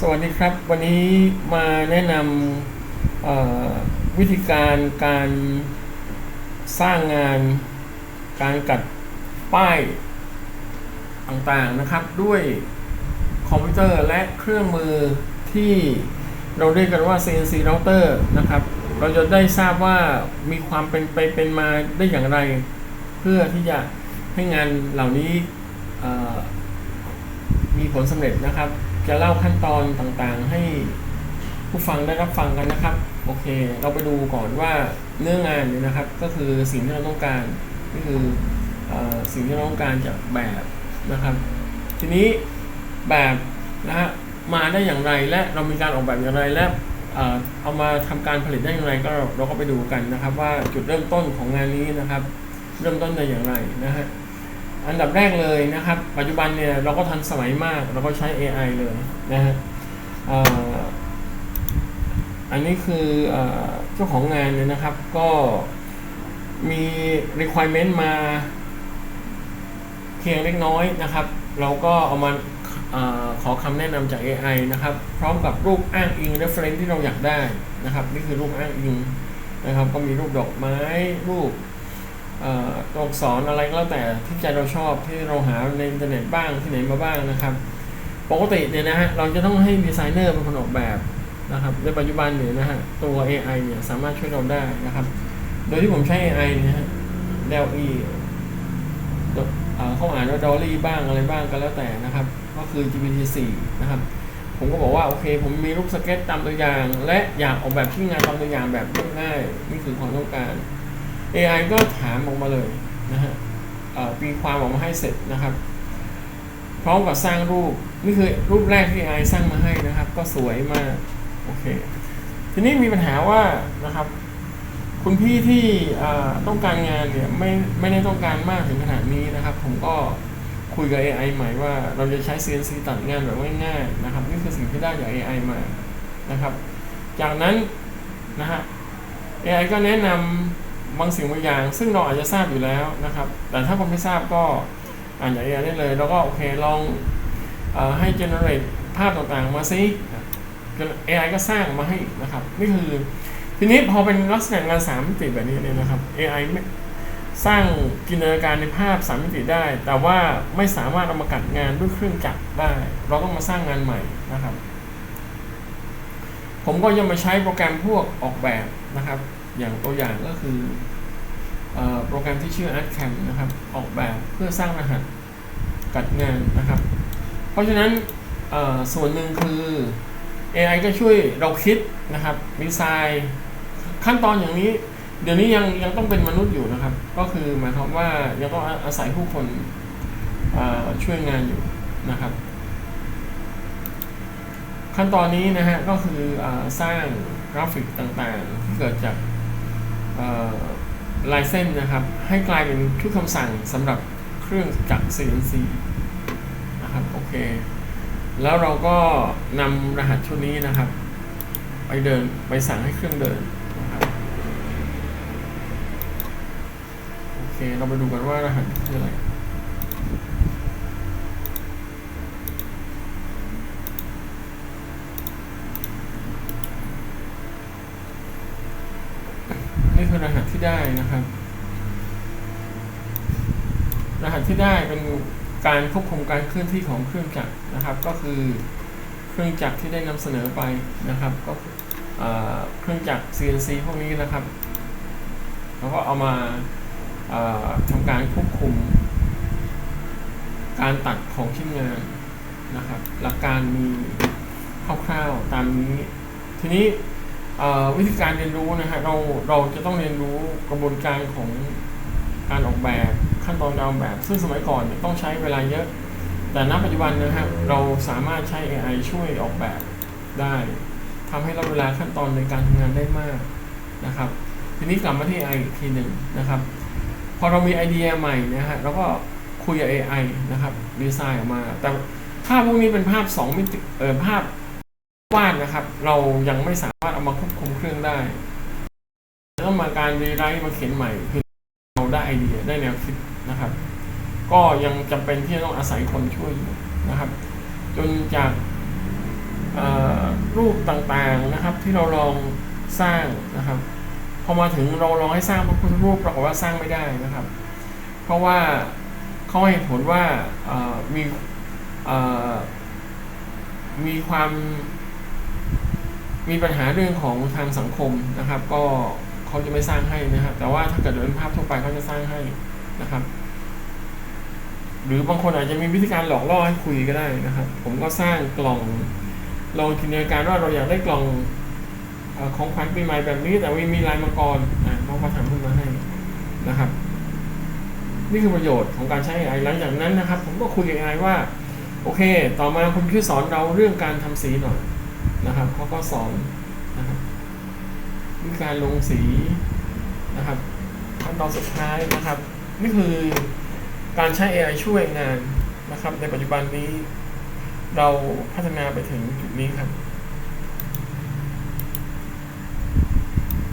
สวัสดีครับ วันนี้มาแนะนำวิธีการการสร้างงานการกัดป้ายต่างๆนะครับ ด้วยคอมพิวเตอร์และเครื่องมือที่เราเรียกกันว่า CNC router นะครับ เราจะได้ทราบว่ามีความเป็นไปเป็นมาได้อย่างไร เพื่อที่จะให้งานเหล่านี้มีผลสำเร็จนะครับ จะเล่าขั้นตอนต่างๆ ให้ผู้ฟังได้รับฟังกันนะครับ โอเค เราไปดูก่อนว่าเนื้องานเนี่ยนะครับ ก็คือสิ่งที่เราต้องการก็คืออสิ่งที่เราต้องการจากแบบนะครับ ทีนี้แบบนะฮะมาได้อย่างไรและเรามีการออกแบบอย่างไรและเอามาทำการผลิตได้อย่างไรก็เราเราก็ไปดูกันนะครับ ว่าจุดเริ่มต้นของงานนี้นะครับ เริ่มต้นได้อย่างไรนะฮะ อันดับแรกเลยนะครับ ปัจจุบันเนี่ยเราก็ทันสมัยมากเราก็ใช้ AI เลยนะฮะอ,อันนี้คือเจ้าของงานเนี่ยนะครับ ก็มี requirement มาเพียงเล็กน้อยนะครับ เราก็เอามาอขอคำแนะนำจาก AI นะครับ พร้อมกับรูปอ้างอิง reference ที่เราอยากได้นะครับ นี่คือรูปอ้างอิงนะครับ ก็มีรูปดอกไม้รูป ตัวอักษรอะไรก็แล้วแต่ที่ใจเราชอบที่เราหาในอินเทอร์เน็ตบ้างที่ไหนมาบ้างนะครับ ปกติเนี่ยนะฮะเราจะต้องให้ดีไซเนอร์เป็นคนออกแบบนะครับในปัจจุบันเนี่ยนะฮะตัว AI เนี่ยสามารถช่วยเราได้นะครับ โดยที่ผมใช้ AI เนี่ยนะฮะ DALL-E เอ่อเขาอ่านว่า Dolly บ้างอะไรบ้างก็แล้วแต่นะครับ ก็คือ GPT-4 นะครับ ผมก็บอกว่า โอเค ผมมีรูปสเก็ตตามตัวอย่าง และอยากออกแบบที่งานตามตัวอย่างแบบเรียบง่ายนี่คือความต้องการ AI ก็ถามออกมาเลยนะฮะตีความออกมาให้เสร็จนะครับ พร้อมกับสร้างรูป นี่คือรูปแรกที่ AI สร้างมาให้นะครับ ก็สวยมากโอเคทีนี้มีปัญหาว่านะครับ คุณพี่ที่ต้องการงานเนี่ยไม่ไม่ได้ต้องการมากถึงขนาดนี้นะครับ ผมก็คุยกับ AI ใหม่ว่าเราจะใช้ CNC ตัดงานแบบง่ายๆนะครับนี่คือสิ่งที่ได้จาก AI มานะครับ จากนั้นนะฮะ AI ก็แนะนำ บางสิ่งบางอย่าง ซึ่งเราอาจจะทราบอยู่แล้วนะครับ แต่ถ้าคนไม่ทราบก็อ่านจาก AI ได้เลย แล้วก็โอเคลองออให้ generate ภาพต่างๆมาซิ AI ก็สร้างมาให้นะครับ นี่คือทีนี้พอเป็นลักษณะงานสามมิติแบบนี้เนี่ยนะครับ AI ไม่สร้างจินตนาการในภาพสามมิติได้ แต่ว่าไม่สามารถเอามากัดงานด้วยเครื่องจักรได้ เราต้องมาสร้างงานใหม่นะครับ ผมก็ยังมาใช้โปรแกรมพวกออกแบบนะครับ อย่างตัวอย่างก็คือโปรแกรมที่ชื่อ ArtCam นะครับ ออกแบบเพื่อสร้างรหัสกัดงานนะครับ เพราะฉะนั้นส่วนหนึ่งคือ AI ก็ช่วยเราคิดนะครับดีไซน์ขั้นตอนอย่างนี้ เดี๋ยวนี้ยังยังต้องเป็นมนุษย์อยู่นะครับ ก็คือหมายความว่ายังต้องอาศัยผู้คนช่วยงานอยู่นะครับ ขั้นตอนนี้นะฮะก็คืออสร้างกราฟิกต่างๆที่เกิดจาก ลายเส้นนะครับ ให้กลายเป็นชุดคำสั่งสำหรับเครื่องจักร CNC นะครับโอเค แล้วเราก็นำรหัสชุดนี้นะครับ ไปเดินไปสั่งให้เครื่องเดินนะครับโอเค เราไปดูกันว่ารหัสคืออะไร นี่ คือรหัสที่ได้นะครับ รหัสที่ได้เป็นการควบคุมการเคลื่อนที่ของเครื่องจักรนะครับ ก็คือเครื่องจักรที่ได้นำเสนอไปนะครับ ก็เครื่องจักร CNC พวกนี้นะครับแล้วก็เอามาเอ่อทำการควบคุม การตัดของชิ้นงานนะครับ หลักการมีคร่าวๆตามนี้ ทีนี้ วิธีการเรียนรู้นะฮะเราเราจะต้องเรียนรู้กระบวนการของการออกแบบขั้นตอนการออกแบบ ซึ่งสมัยก่อนเนี่ยต้องใช้เวลาเยอะ แต่ณปัจจุบันนะฮะเราสามารถใช้ AI ช่วยออกแบบได้ทำให้เราเวลาขั้นตอนในการทำงานได้มากนะครับ ทีนี้กลับมาที่ AI อีกทีหนึ่งนะครับ พอเรามีไอเดียใหม่นะฮะเราก็คุยกับ AI นะครับดีไซน์ออกมา แต่ภาพพวกนี้เป็นภาพ2มิติเออภาพ วาดนะครับ เรายังไม่สามารถเอามาควบคุมเครื่องได้ต้องมาการรีไรต์มาเขียนใหม่คือเราได้ไอเดียได้แนวคิดนะครับ ก็ยังจำเป็นที่จะต้องอาศัยคนช่วยอยู่นะครับ จนจากรูปต่างๆนะครับ ที่เราลองสร้างนะครับพอมาถึงเราลองให้สร้างพระพุทธรูปปรากฏว่าสร้างไม่ได้นะครับ เพราะว่าเขาให้ผลว่ามีมีความ มีปัญหาเรื่องของทางสังคมนะครับ ก็เขาจะไม่สร้างให้นะครับ แต่ว่าถ้าเกิดเป็นภาพทั่วไปเขาจะสร้างให้นะครับ หรือบางคนอาจจะมีวิธีการหลอกล่อให้คุยก็ได้นะครับ ผมก็สร้างกล่องลองจินตนาการว่าเราอยากได้กล่องอของขวัญปีใหม่แบบนี้ แต่ว่ามีลายมังกรอะเขาก็ทำขึ้นมาให้นะครับ นี่คือประโยชน์ของการใช้ AI หลังจากนั้นนะครับ ผมก็คุยกับ AI ว่า โอเค ต่อมาคุณช่วยสอนเราเรื่องการทำสีหน่อย นะครับเขาก็สอนนะครับวิธีการลงสีนะครับขั้นตอนสุดท้ายนะครับนี่คือการใช้ AI ช่วยงานนะครับ ในปัจจุบันนี้เราพัฒนาไปถึงจุดนี้ครับ